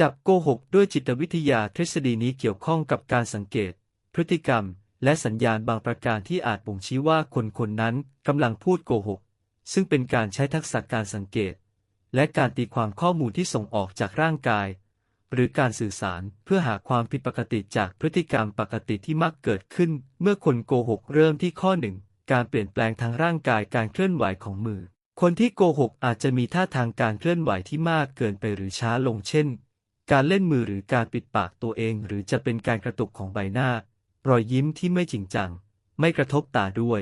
จับโกหกด้วยจิตวิทยาทฤษฎีนี้เกี่ยวข้องกับการสังเกต พฤติกรรม และสัญญาณบางประการที่อาจบ่งชี้ว่าคนคนนั้นกำลังพูดโกหก ซึ่งเป็นการใช้ทักษะการสังเกต และการตีความข้อมูลที่ส่งออกจากร่างกาย หรือการสื่อสารเพื่อหาความผิดปกติจากพฤติกรรมปกติที่มักเกิดขึ้น เมื่อคนโกหกเริ่มที่ข้อหนึ่งการเปลี่ยนแปลงทางร่างกายการเคลื่อนไหวของมือ คนที่โกหกอาจจะมีท่าทางการเคลื่อนไหวที่มากเกินไปหรือช้าลงเช่น การเล่นมือหรือการปิดปากตัวเองหรือจะเป็นการกระตุกของใบหน้า รอยยิ้มที่ไม่จริงจัง ไม่กระทบตาด้วย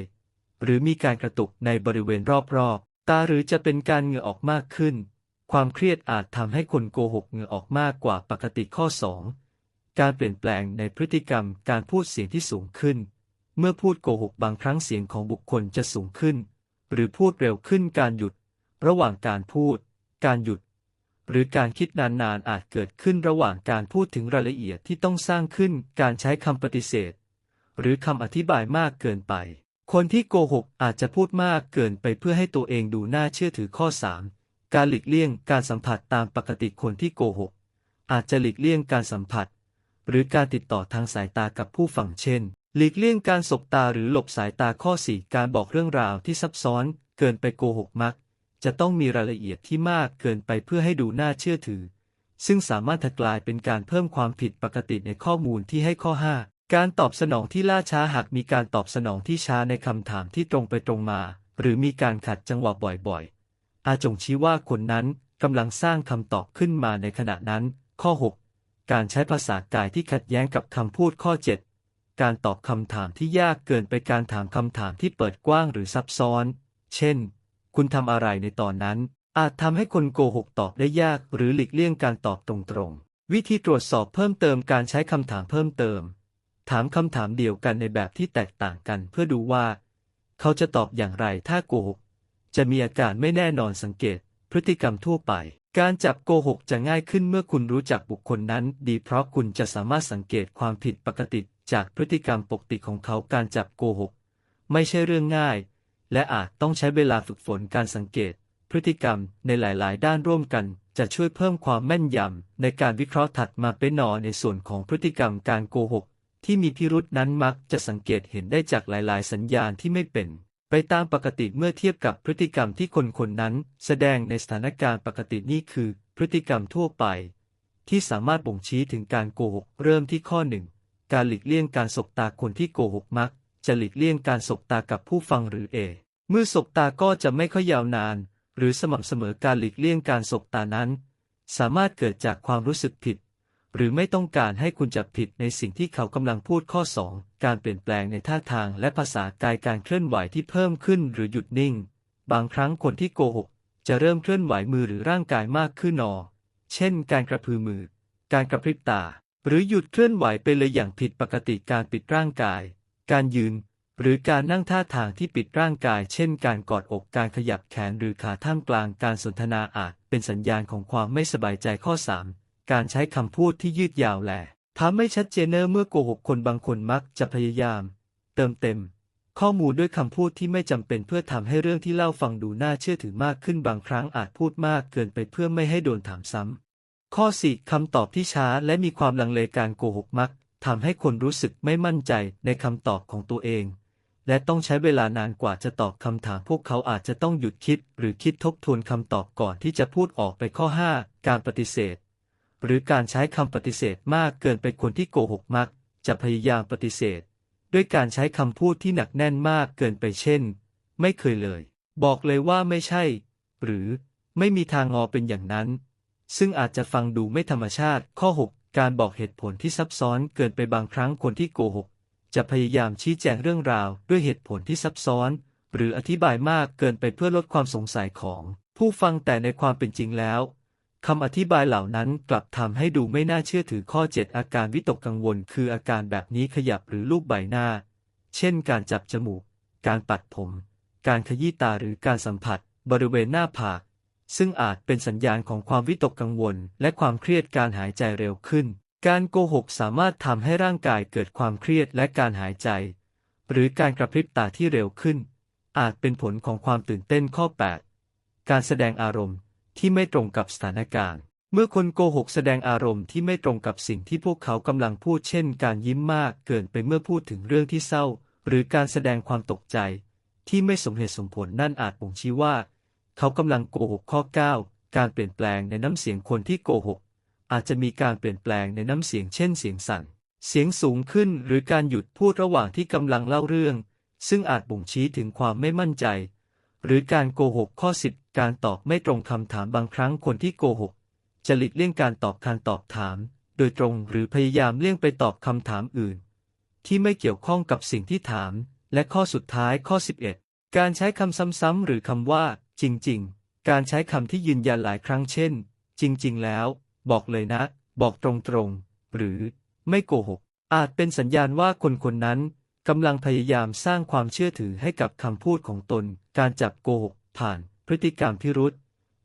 หรือมีการกระตุกในบริเวณรอบๆ ตาหรือจะเป็นการเหงื่อออกมากขึ้น ความเครียดอาจทำให้คนโกหกเหงื่อออกมากกว่าปกติข้อ 2 การเปลี่ยนแปลงในพฤติกรรมการพูดเสียงที่สูงขึ้น เมื่อพูดโกหกบางครั้งเสียงของบุคคลจะสูงขึ้น หรือพูดเร็วขึ้นการหยุด ระหว่างการพูด การหยุด หรือการคิดนานๆอาจเกิดขึ้นระหว่างการพูดถึงรายละเอียดที่ต้องสร้างขึ้นการใช้คำปฏิเสธ หรือคำอธิบายมากเกินไป คนที่โกหกอาจจะพูดมากเกินไปเพื่อให้ตัวเองดูน่าเชื่อถือข้อ 3 การหลีกเลี่ยงการสัมผัสตามปกติคนที่โกหก อาจจะหลีกเลี่ยงการสัมผัส หรือการติดต่อทางสายตากับผู้ฟังเช่น หลีกเลี่ยงการสบตาหรือหลบสายตาข้อ 4 การบอกเรื่องราวที่ซับซ้อนเกินไปโกหกมัก จะต้องมีรายละเอียดที่มากเกินไปเพื่อให้ดูน่าเชื่อถือ ซึ่งสามารถกลายเป็นการเพิ่มความผิดปกติในข้อมูลที่ให้ข้อ 5 การตอบสนองที่ล่าช้าหากมีการตอบสนองที่ช้าในคำถามที่ตรงไปตรงมา หรือมีการขัดจังหวะบ่อยๆ อาจจงชี้ว่าคนนั้นกำลังสร้างคำตอบขึ้นมาในขณะนั้น ข้อ 6 การใช้ภาษากายที่ขัดแย้งกับคำพูดข้อ 7 การตอบคำถามที่ยากเกินไปการถามคำถามที่เปิดกว้างหรือซับซ้อน เช่น คุณทำอะไรในตอนนั้น อาจทำให้คนโกหกตอบได้ยาก หรือหลีกเลี่ยงการตอบตรงๆ วิธีตรวจสอบเพิ่มเติมการใช้คำถามเพิ่มเติม ถามคำถามเดียวกันในแบบที่แตกต่างกันเพื่อดูว่า เขาจะตอบอย่างไรถ้าโกหก จะมีอาการไม่แน่นอนสังเกต พฤติกรรมทั่วไป การจับโกหกจะง่ายขึ้นเมื่อคุณรู้จักบุคคลนั้น ดีเพราะคุณจะสามารถสังเกตความผิดปกติจากพฤติกรรมปกติของเขาการจับโกหก ไม่ใช่เรื่องง่าย และอาจต้องใช้เวลาฝึกฝนการสังเกต พฤติกรรมในหลาย ๆ ด้านร่วมกัน จะช่วยเพิ่มความแม่นยำในการวิเคราะห์ถัดมาเป็นนอในส่วนของพฤติกรรมการโกหก ที่มีพิรุษนั้นมักจะสังเกตเห็นได้จากหลาย ๆ สัญญาณที่ไม่เป็น ไปตามปกติเมื่อเทียบกับพฤติกรรมที่คนคนนั้น แสดงในสถานการณ์ปกตินี่คือ พฤติกรรมทั่วไป ที่สามารถบ่งชี้ถึงการโกหก เริ่มที่ข้อหนึ่งการหลีกเลี่ยงการสบตาคนที่โกหกมัก จะหลีกเลี่ยงการสบตากับผู้ฟังหรือเอเมื่อสบตาก็จะไม่ค่อยยาวนาน หรือสม่ำเสมอการหลีกเลี่ยงการสบตานั้น สามารถเกิดจากความรู้สึกผิด หรือไม่ต้องการให้คุณจับผิดในสิ่งที่เขากำลังพูดข้อ 2 การเปลี่ยนแปลงในท่าทางและภาษากายการเคลื่อนไหวที่เพิ่มขึ้นหรือหยุดนิ่ง บางครั้งคนที่โกหกจะเริ่มเคลื่อนไหวมือหรือร่างกายมากขึ้นนอ เช่น การกระพือมือ การกระพริบตา หรือหยุดเคลื่อนไหวไปเลยอย่างผิดปกติการปิดร่างกาย การยืน หรือการนั่งท่าทางที่ปิดร่างกาย เช่น การกอดอก การขยับแขนหรือขาท่ามกลางการสนทนาอาจเป็นสัญญาณของความไม่สบายใจข้อ 3 การใช้คำพูดที่ยืดยาวแหละทำไม่ชัดเจนเนอร์เมื่อโกหกคนบางคนมักจะพยายาม เติมเต็ม ข้อมูลด้วยคำพูดที่ไม่จำเป็นเพื่อทำให้เรื่องที่เล่าฟังดูน่าเชื่อถือมากขึ้นบางครั้งอาจพูดมากเกินไปเพื่อไม่ให้โดนถามซ้ำข้อ 4 คำตอบที่ช้าและมีความลังเลการโกหกมัก ทำให้คนรู้สึกไม่มั่นใจในคำตอบของตัวเอง และต้องใช้เวลานานกว่าจะตอบคำถามพวกเขาอาจจะต้องหยุดคิด หรือคิดทบทวนคำตอบก่อนที่จะพูดออกไปข้อ 5 การปฏิเสธ หรือการใช้คำปฏิเสธมากเกินไปคนที่โกหกมัก จะพยายามปฏิเสธ ด้วยการใช้คำพูดที่หนักแน่นมากเกินไปเช่น ไม่เคยเลย บอกเลยว่าไม่ใช่ หรือไม่มีทางงอเป็นอย่างนั้น ซึ่งอาจจะฟังดูไม่ธรรมชาติข้อ 6 การบอกเหตุผลที่ซับซ้อนเกินไปบางครั้งคนที่โกหก จะพยายามชี้แจงเรื่องราวด้วยเหตุผลที่ซับซ้อน หรืออธิบายมากเกินไปเพื่อลดความสงสัยของ ผู้ฟังแต่ในความเป็นจริงแล้วคำอธิบายเหล่านั้นกลับทำให้ดูไม่น่าเชื่อถือข้อ 7 อาการวิตกกังวล คืออาการแบบนี้ขยับหรือลูบใบหน้า เช่น การจับจมูก การปัดผม การขยี้ตาหรือการสัมผัส บริเวณหน้าผาก ซึ่งอาจเป็นสัญญาณของความวิตกกังวล และความเครียดการหายใจเร็วขึ้น การโกหกสามารถทำให้ร่างกายเกิดความเครียดและการหายใจ หรือการกระพริบตาที่เร็วขึ้น อาจเป็นผลของความตื่นเต้นข้อ 8 การแสดงอารมณ์ที่ไม่ตรงกับสถานการณ์ เมื่อคนโกหกแสดงอารมณ์ที่ไม่ตรงกับสิ่งที่พวกเขากำลังพูดเช่น การยิ้มมากเกินไปเมื่อพูดถึงเรื่องที่เศร้า หรือการแสดงความตกใจ ที่ไม่สมเหตุสมผลนั่นอาจบ่งชี้ว่า เขากำลังโกหกข้อ 9 การเปลี่ยนแปลงในน้ำเสียงคนที่โกหก อาจจะมีการเปลี่ยนแปลงในน้ำเสียงเช่นเสียงสั่น เสียงสูงขึ้นหรือการหยุดพูดระหว่างที่กำลังเล่าเรื่อง ซึ่งอาจบ่งชี้ถึงความไม่มั่นใจ หรือการโกหกข้อ 10 การตอบไม่ตรงคำถามบางครั้งคนที่โกหก จะหลีกเลี่ยงการตอบการตอบถาม โดยตรงหรือพยายามเลี่ยงไปตอบคำถามอื่น ที่ไม่เกี่ยวข้องกับสิ่งที่ถาม และข้อสุดท้ายข้อ 11 การใช้คำซ้ำๆหรือคำว่า จริง ๆ การใช้คำที่ยืนยันหลายครั้งเช่น จริง ๆ แล้ว บอกเลยนะ บอกตรงๆ หรือ ไม่โกหก อาจเป็นสัญญาณว่าคนคนนั้นกำลังพยายามสร้างความเชื่อถือให้กับคำพูดของตน การจับโกหก ผ่านพฤติกรรมพิรุษ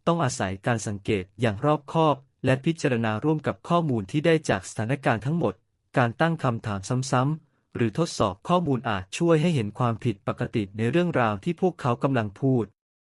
ต้องอาศัยการสังเกตอย่างรอบคอบ และพิจารณาร่วมกับข้อมูลที่ได้จากสถานการณ์ทั้งหมด การตั้งคำถามซ้ำๆหรือทดสอบข้อมูลอาจช่วยให้เห็นความผิดปกติในเรื่องราวที่พวกเขากำลังพูด